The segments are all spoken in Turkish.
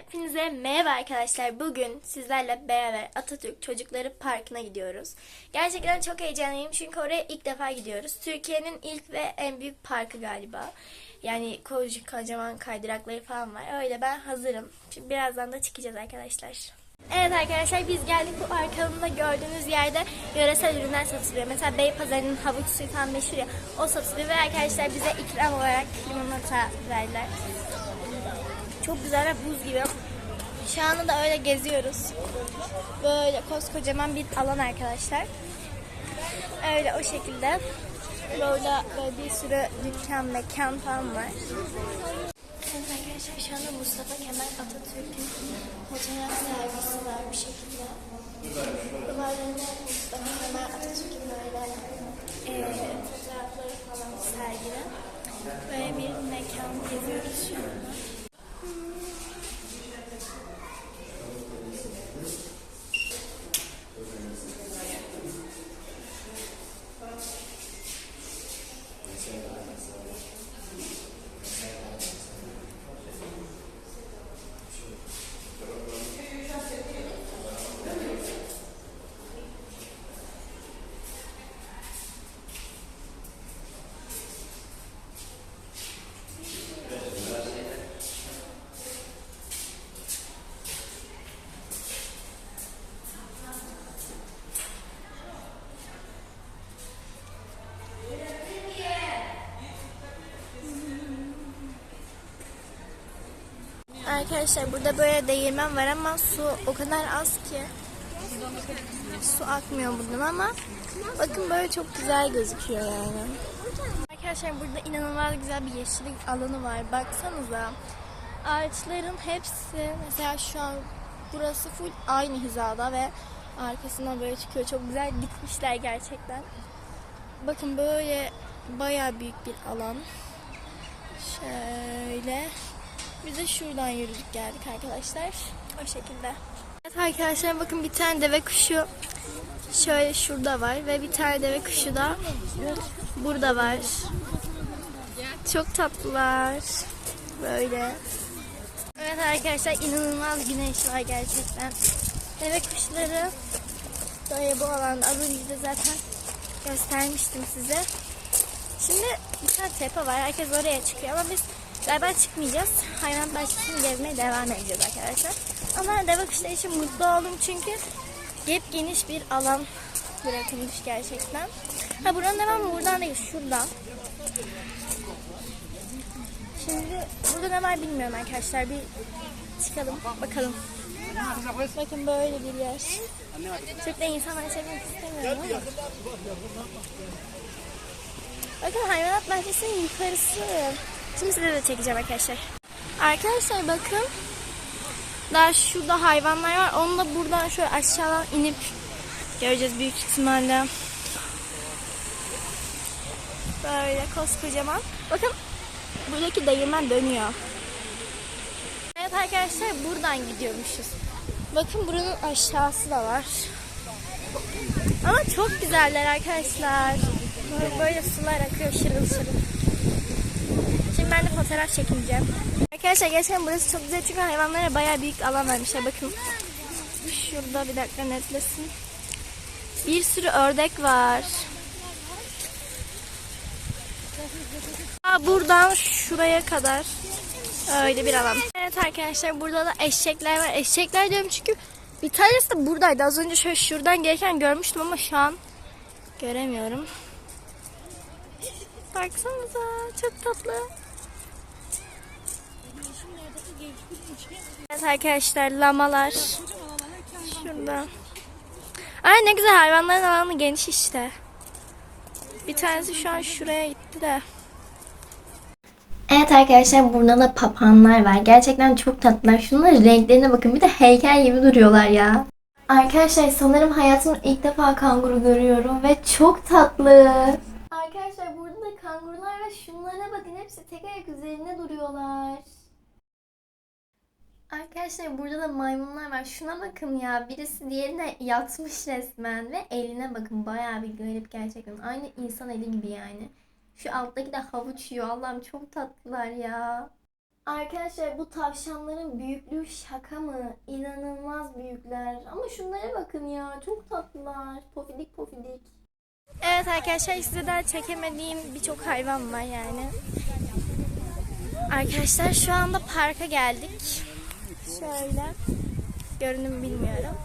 Hepinize merhaba arkadaşlar. Bugün sizlerle beraber Atatürk Çocukları Parkı'na gidiyoruz. Gerçekten çok heyecanlıyım çünkü oraya ilk defa gidiyoruz. Türkiye'nin ilk ve en büyük parkı galiba. Yani koca, kocaman kaydırakları falan var. Öyle ben hazırım. Şimdi birazdan da çıkacağız arkadaşlar. Evet arkadaşlar biz geldik bu arkamda gördüğünüz yerde yöresel ürünler satılıyor. Mesela Beypazarı'nın havuç suyu falan meşhur ya o satılıyor ve arkadaşlar bize ikram olarak limonata verdiler. Çok güzel ve buz gibi. Şu anda da öyle geziyoruz. Böyle koskocaman bir alan arkadaşlar. Öyle o şekilde. Böyle, böyle bir sürü dükkan, mekan falan var. Evet arkadaşlar şu anda Mustafa Kemal Atatürk'ün fotoğraf sergisi var bir şekilde. Duvarlarında Mustafa Kemal Atatürk'ün böyle e, fotoğrafları falan sergili. Böyle bir mekan geziyoruz şu anda. Mm-hmm. Arkadaşlar burada böyle değirmen var ama su o kadar az ki. Su akmıyor buradan ama bakın böyle çok güzel gözüküyor yani. Arkadaşlar burada inanılmaz güzel bir yeşillik alanı var. Baksanıza. Ağaçların hepsi mesela şu an burası full aynı hizada ve arkasından böyle çıkıyor. Çok güzel dikmişler gerçekten. Bakın böyle bayağı büyük bir alan. Şöyle. Biz de şuradan yürüdük geldik arkadaşlar. O şekilde. Evet arkadaşlar bakın bir tane deve kuşu şöyle şurada var ve bir tane deve kuşu da burada var. Çok tatlılar. Böyle. Evet arkadaşlar inanılmaz güneş var gerçekten. Deve kuşları böyle bu alanda az önce de zaten göstermiştim size. Şimdi bir tane tepe var. Herkes oraya çıkıyor ama biz galiba çıkmayacağız. Hayvan bahçesini gezmeye devam edeceğiz arkadaşlar. Ama deve kuşları için mutlu oldum çünkü hep geniş bir alan bırakılmış gerçekten. Ha buranın devamı buradan değil şuradan. Şimdi burada ne var bilmiyorum arkadaşlar. Bir çıkalım bakalım. Bakın böyle bir yer. Çok da insanlar çekmek istemiyorum ama. Bakın hayvanat bahçesinin yukarısı. Şimdi size de çekeceğim arkadaşlar. Arkadaşlar bakın. Daha şurada hayvanlar var. Onu da buradan şöyle aşağıdan inip göreceğiz büyük ihtimalle. Böyle koskocaman. Bakın buradaki değirmen dönüyor. Evet arkadaşlar buradan gidiyormuşuz. Bakın buranın aşağısı da var. Ama çok güzeller arkadaşlar. Böyle, böyle sular akıyor şırıl şırıl. Ben de fotoğraf çekineceğim. Arkadaşlar gerçekten burası çok güzel çünkü hayvanlara bayağı büyük alan vermişler. Bakın şurada bir dakika netlesin. Bir sürü ördek var. Aa, buradan şuraya kadar öyle bir alan. Evet arkadaşlar burada da eşekler var. Eşekler diyorum çünkü bir tanesi de buradaydı. Az önce şöyle şuradan gelirken görmüştüm ama şu an göremiyorum. Baksanıza çok tatlı. Evet arkadaşlar lamalar. Şurada. Ay ne güzel hayvanların alanı geniş işte. Bir tanesi şu an şuraya gitti de. Evet arkadaşlar burada da papağanlar var. Gerçekten çok tatlılar. Şunların renklerine bakın. Bir de heykel gibi duruyorlar ya. Arkadaşlar sanırım hayatımda ilk defa kanguru görüyorum ve çok tatlı. Arkadaşlar burada da kangurular ve şunlara bakın hepsi tek ayak üzerinde duruyorlar. Arkadaşlar burada da maymunlar var. Şuna bakın ya. Birisi diğerine yatmış resmen ve eline bakın. Bayağı bir garip gerçekten. Aynı insan eli gibi yani. Şu alttaki de havuç yiyor. Allah'ım çok tatlılar ya. Arkadaşlar bu tavşanların büyüklüğü şaka mı? İnanılmaz büyükler. Ama şunlara bakın ya. Çok tatlılar. Pofidik pofidik. Evet arkadaşlar size daha çekemediğim birçok hayvan var yani. Arkadaşlar şu anda parka geldik. Şöyle. Görünüm bilmiyorum.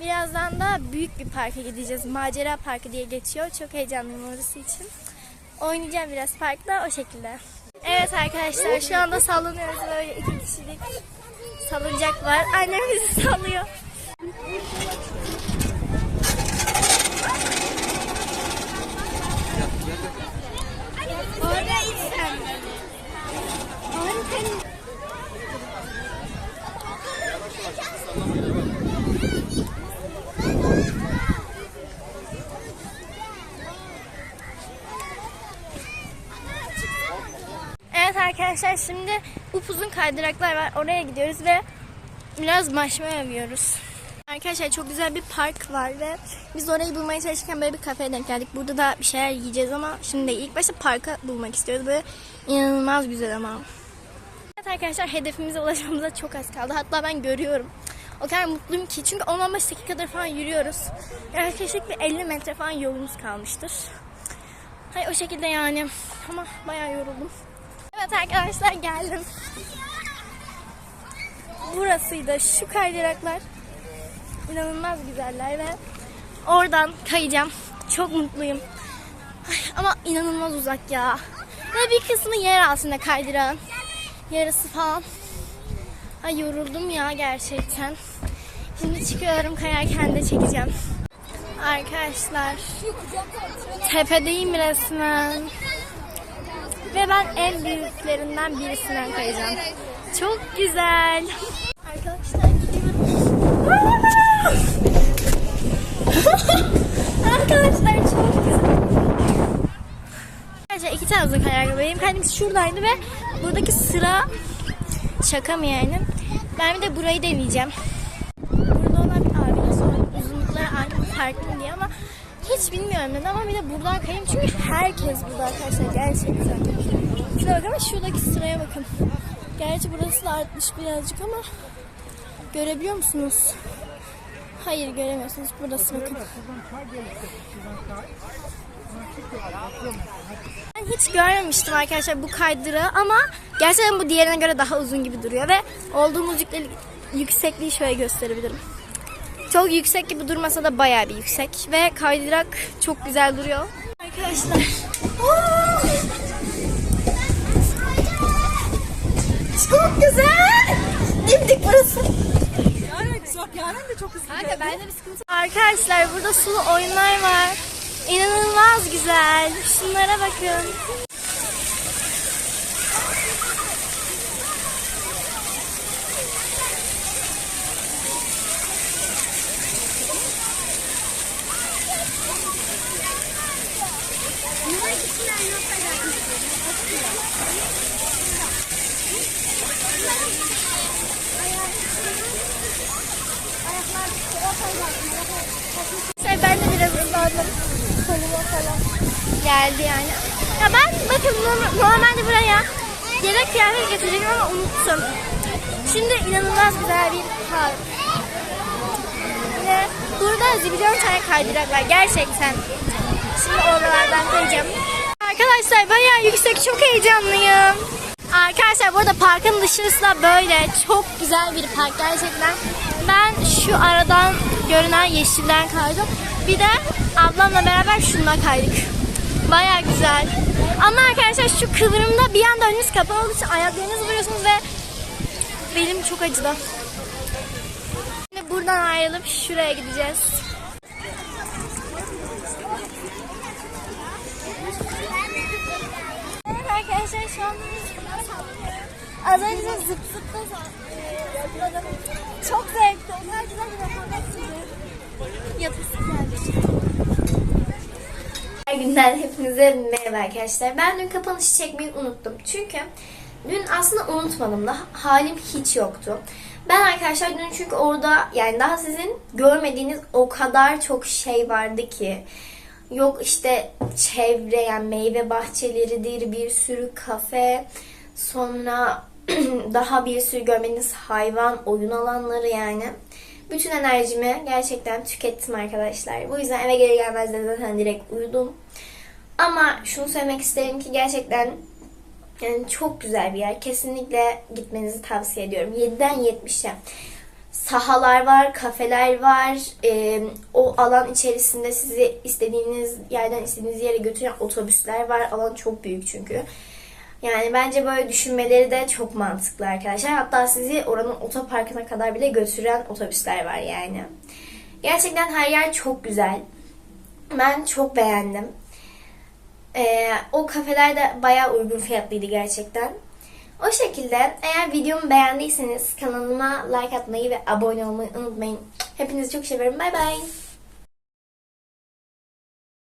Birazdan da büyük bir parka gideceğiz. Macera Parkı diye geçiyor. Çok heyecanlıyım orası için. Oynayacağım biraz parkta o şekilde. Evet arkadaşlar şu anda sallanıyoruz böyle iki kişilik salıncak var. Annem bizi sallıyor. Orada insan. Orada Evet arkadaşlar şimdi upuzun kaydıraklar var. Oraya gidiyoruz ve biraz marshmallow yiyoruz. Arkadaşlar çok güzel bir park var ve biz orayı bulmaya çalışırken böyle bir kafeye denk geldik. Burada da bir şeyler yiyeceğiz ama şimdi ilk başta parka bulmak istiyoruz. Böyle inanılmaz güzel ama. Evet arkadaşlar hedefimize ulaşmamıza çok az kaldı. Hatta ben görüyorum. O kadar mutluyum ki. Çünkü 10-15 dakikadır falan yürüyoruz. Yaklaşık bir 50 metre falan yolumuz kalmıştır. Hay o şekilde yani. Ama bayağı yoruldum. Evet arkadaşlar geldim. Burasıydı şu kaydıraklar. İnanılmaz güzeller ve oradan kayacağım. Çok mutluyum. Ama inanılmaz uzak ya. Ve bir kısmı yer altında kaydıran. Yarısı falan. Ay yoruldum ya gerçekten. Şimdi çıkıyorum kayarken de çekeceğim. Arkadaşlar tepedeyim resmen. Ve ben en büyüklerinden birisinden kayacağım. Çok güzel. Arkadaşlar gidiyorum. Arkadaşlar çok güzel. Arkadaşlar iki tane uzun kayarak benim kendim şuradaydı ve buradaki sıra şaka mı yani? Ben bir de burayı deneyeceğim. Burada olan bir abiyle sordum uzunlukları aynı farklı hiç bilmiyorum neden ama bir de buradan kayayım çünkü herkes burada arkadaşlar gerçekten. Şuna bakın ama şuradaki sıraya bakın. Gerçi burası da artmış birazcık ama görebiliyor musunuz? Hayır göremiyorsunuz. Burası bakın. Ben hiç görmemiştim arkadaşlar bu kaydırağı ama gerçekten bu diğerine göre daha uzun gibi duruyor ve olduğumuz yüksekliği şöyle gösterebilirim. Çok yüksek gibi durmasa da bayağı bir yüksek ve kaydırak çok güzel duruyor. Arkadaşlar. Çok güzel. Dimdik burası. Kanka bende bir sıkıntı Arkadaşlar burada sulu oyunlar var. İnanılmaz güzel. Şunlara bakın. Ben de biraz ıslandım. Koluma falan geldi yani. Ya ben bakın norm- normalde buraya yedek kıyafet getirecektim ama unuttum. Şimdi inanılmaz güzel bir park. Ve burada zibilyon tane kaydırak var gerçekten. Şimdi oralardan kayacağım. Arkadaşlar bayağı yüksek çok heyecanlıyım. Arkadaşlar burada parkın dışarısı da böyle çok güzel bir park gerçekten. Ben şu aradan görünen yeşilden kaydım. Bir de ablamla beraber şundan kaydık. Baya güzel. Ama arkadaşlar şu kıvrımda bir anda önünüz kapalı olduğu için ayaklarınızı vuruyorsunuz ve belim çok acıdı. Şimdi buradan ayrılıp şuraya gideceğiz. Arkadaşlar şu an Az önce zıp zıp da. Çok zevkli. O kadar güzel bir röportaj Yapısı geldi. Her günden hepinize merhaba arkadaşlar. Ben dün kapanışı çekmeyi unuttum. Çünkü dün aslında unutmadım da halim hiç yoktu. Ben arkadaşlar dün çünkü orada yani daha sizin görmediğiniz o kadar çok şey vardı ki. Yok işte çevre yani meyve bahçeleridir, bir sürü kafe, sonra daha bir sürü görmeniz hayvan, oyun alanları yani. Bütün enerjimi gerçekten tükettim arkadaşlar. Bu yüzden eve gelir gelmez de zaten direkt uyudum. Ama şunu söylemek isterim ki gerçekten yani çok güzel bir yer. Kesinlikle gitmenizi tavsiye ediyorum. 7'den 70'e. Sahalar var, kafeler var. Ee, o alan içerisinde sizi istediğiniz yerden istediğiniz yere götüren otobüsler var. Alan çok büyük çünkü. Yani bence böyle düşünmeleri de çok mantıklı arkadaşlar. Hatta sizi oranın otoparkına kadar bile götüren otobüsler var yani. Gerçekten her yer çok güzel. Ben çok beğendim. Ee, o kafeler de bayağı uygun fiyatlıydı gerçekten. O şekilde eğer videomu beğendiyseniz kanalıma like atmayı ve abone olmayı unutmayın. Hepinizi çok seviyorum. Bay bay.